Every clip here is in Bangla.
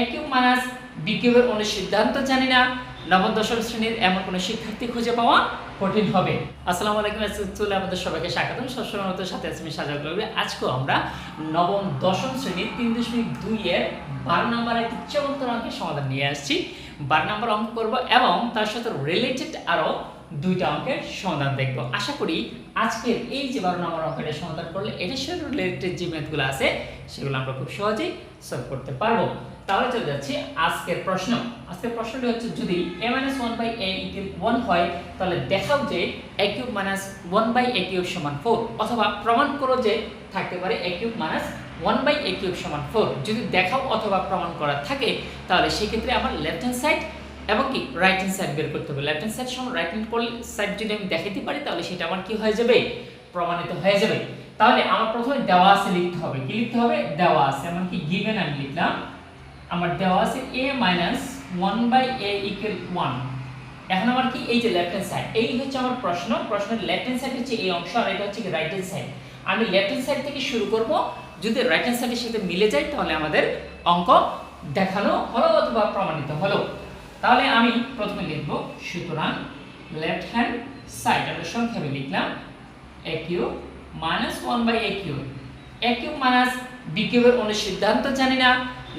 এ কিউব মাইনাস বি কিউবের অনুসিদ্ধান্ত জানি না নবম দশম শ্রেণির এমন কোনো শিক্ষার্থী খুঁজে পাওয়া কঠিন হবে। আসসালামু আলাইকুম চলে আমাদের সবাইকে স্বাগতম। সবসময় মতো সাথে আছি আমি সাজা করবে আজকেও আমরা নবম দশম শ্রেণির তিন দশমিক দুই এর বারো নম্বর একটি চমৎকার অঙ্কের সমাধান নিয়ে আসছি। বারো নম্বর অঙ্ক করব এবং তার সাথে রিলেটেড আরও দুইটা অঙ্কের সমাধান দেখব। আশা করি আজকের এই যে বারো নম্বর অঙ্কটা সমাধান করলে এটার সাথে রিলেটেড যে ম্যাথগুলো আছে, সেগুলো আমরা খুব সহজেই সলভ করতে পারব। তাহলে চলে যাচ্ছি আজকের প্রশ্ন। আজকের প্রশ্নটি হচ্ছে, যদি a minus one by A equal one হয়, তাহলে দেখাও যে a cube minus one by A cube সমান ফোর অথবা প্রমাণ করো যে থাকতে পারে a cube minus one by A cube সমান ফোর যদি দেখাও অথবা প্রমাণ করা থাকে, তাহলে সেক্ষেত্রে আমার লেফট হ্যান্ড সাইড এবং কি রাইট হ্যান্ড সাইড বের করতে হবে। লেফট হ্যান্ড সাইড সমান রাইট হ্যান্ড সাইড যদি আমি দেখাতে পারি, তাহলে সেটা আমার কি হয়ে যাবে? প্রমাণিত হয়ে যাবে। তাহলে আমার প্রথমে দেওয়া আছে লিখতে হবে। কি লিখতে হবে? দেওয়া আছে। এমন কি গিভেন আমি লিখলাম। আমার দেওয়া আছে a minus one by A equal one এখন আমার কি? এই যে লেফট হ্যান্ড সাইড এই হচ্ছে আমার প্রশ্ন। প্রশ্নের লেফট হ্যান্ড সাইড হচ্ছে এই অংশ আর এটা হচ্ছে কি রাইট হ্যান্ড সাইড আমি লেফট হ্যান্ড সাইড থেকে শুরু করব। যদি রাইট হ্যান্ড সাইডের সাথে মিলে যায়, তাহলে আমাদের অঙ্ক দেখানো হলো অথবা প্রমাণিত হলো। তাহলে আমি প্রথমে লিখব, সুতরাং লেফট হ্যান্ড সাইড আমরা সংক্ষেপে লিখলাম A cube minus one by A Q A cube minus B কিউবের অনুসিদ্ধান্ত জানি না।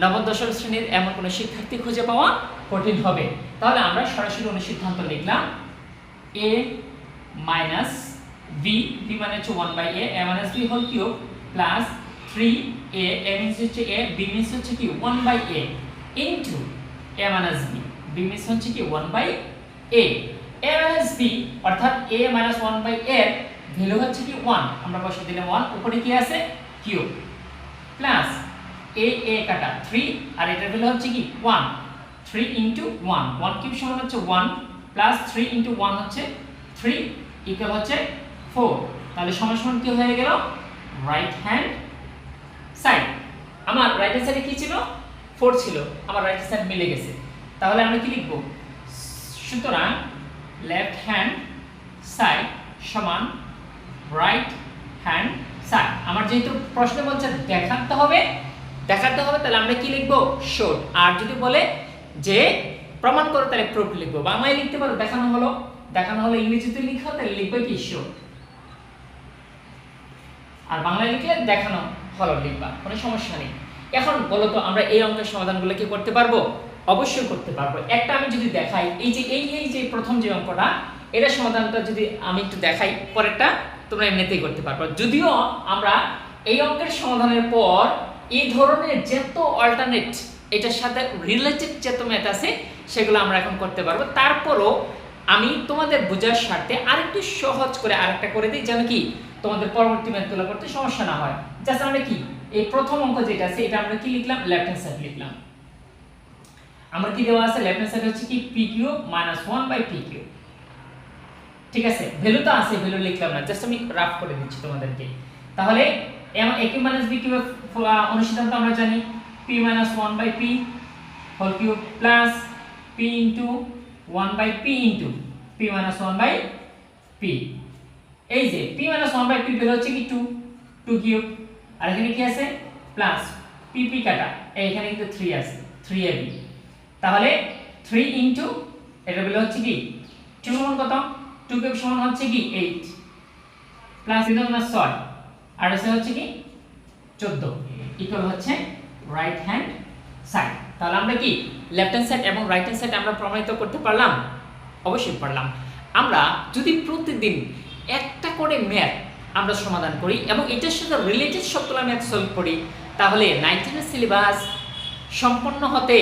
নবম, দশম শ্রেণির এমন কোনো শিক্ষার্থী খুঁজে পাওয়া কঠিন হবে। তাহলে আমরা সরাসরি অনুসিদ্ধান্ত লিখলাম এ মাইনাস বি বি মানে হচ্ছে one by A A minus B whole cube plus three A A means হচ্ছে এ বি মিনস হচ্ছে কি one by A into A minus B B means হচ্ছে কি one by A A minus B অর্থাৎ এ মাইনাস ওয়ান বাই এর ভ্যালু হচ্ছে কি ওয়ান আমরা বসে দিলাম ওয়ান উপরে কি আছে? কিউব প্লাস এ এ কাটা থ্রি আর এটার ভ্যালু হচ্ছে কি one three into one one cube সমান হচ্ছে one plus three into one হচ্ছে থ্রি ইকুয়াল হচ্ছে ফোর তাহলে সমান কি হয়ে গেল? রাইট হ্যান্ড সাইড আমার রাইট হ্যান্ড সাইডে কি ছিল? ফোর ছিল। আমার রাইট হ্যান্ড মিলে গেছে। তাহলে আমরা কি লিখব? সুতরাং লেফট হ্যান্ড সাইড সমান রাইট হ্যান্ড সাইড আমার যেহেতু প্রশ্ন বলছে দেখাতে হবে দেখাতে হবে, তাহলে আমরা কি লিখব? শোড আর যদি বলে যে প্রমাণ করো, তাহলে প্রুফ লিখব। বাংলায় লিখতে পারো, দেখানো হলো। দেখানো হলো ইংরেজিতে লিখো, তাহলে লিখবে কি শোড আর বাংলায় লিখলে দেখানো হলো লিখবা, কোনো সমস্যা নেই। এখন বলো তো, আমরা এই অঙ্কের সমাধানগুলো কি করতে পারব? অবশ্যই করতে পারব। একটা আমি যদি দেখাই, এই যে, এই এই যে প্রথম যে অঙ্কটা এটা সমাধানটা যদি আমি একটু দেখাই, পরেরটা তোমরা এমনিতেই করতে পারব। যদিও আমরা এই অঙ্কের সমাধানের পর এই ধরনের যত অল্টারনেট এটার সাথে রিলেটেড যত ম্যাথ আছে, সেগুলো আমরা এখন করতে পারব। তারপরও আমি তোমাদের বোঝার স্বার্থে আরেকটু সহজ করে আরেকটা করে দিই, যেন কি তোমাদের পরবর্তী ম্যাথগুলো করতে সমস্যা না হয়। জাস্ট আমরা কি, এই প্রথম অঙ্ক যেটা আছে, এটা আমরা কি লিখলাম? লেফট হ্যান্ড সাইড লিখলাম। আমরা কি দেওয়া আছে? লেফট হ্যান্ড সাইড হচ্ছে কি? P Q minus one by P Q ঠিক আছে? ভ্যালু তো আছে ভ্যালু লিখলাম না। জাস্ট আমি রাফ করে দিচ্ছি তোমাদেরকে। তাহলে এমন a cube minus b cube অনুসিদ্ধান্ত আমরা জানি। P minus one by p whole cube plus p into one by p into p minus one by p এই যে p minus one by p বের হচ্ছে কি? টু টু কিউব আর এখানে কি আছে? প্লাস পি পি কাটা। এই এখানে কিন্তু থ্রি আছে। থ্রি এ বি তাহলে থ্রি ইন্টু এটা বের হচ্ছে কি? টু সমান কত? টু কিউব সমান হচ্ছে কি? এইট প্লাস ছয়। আর এসে হচ্ছে কি? চোদ্দ। ইকুয়াল হচ্ছে রাইট হ্যান্ড সাইড তাহলে আমরা কি? লেফট হ্যান্ড সাইড এবং রাইট হ্যান্ড সাইড আমরা প্রমাণিত করতে পারলাম? অবশ্যই পারলাম। আমরা যদি প্রতিদিন একটা করে ম্যাথ আমরা সমাধান করি এবং এটার সাথে রিলেটেড সবগুলো ম্যাথ সলভ করি, তাহলে নাইনটিনের সিলেবাস সম্পন্ন হতে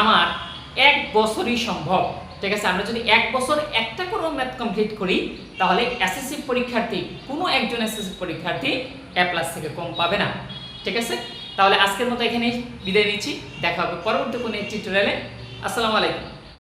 আমার এক বছরই সম্ভব। ঠিক আছে? আমরা যদি এক বছর একটা করে ম্যাথ কমপ্লিট করি, তাহলে এসএসসি পরীক্ষার্থী, কোনো একজন এসএসসি পরীক্ষার্থী এ প্লাস থেকে কম পাবে না। ঠিক আছে? তাহলে আজকের মতো এখানে বিদায় নিচ্ছি। দেখা হবে পরবর্তী কোনো টিউটোরিয়ালে আসসালামু আলাইকুম।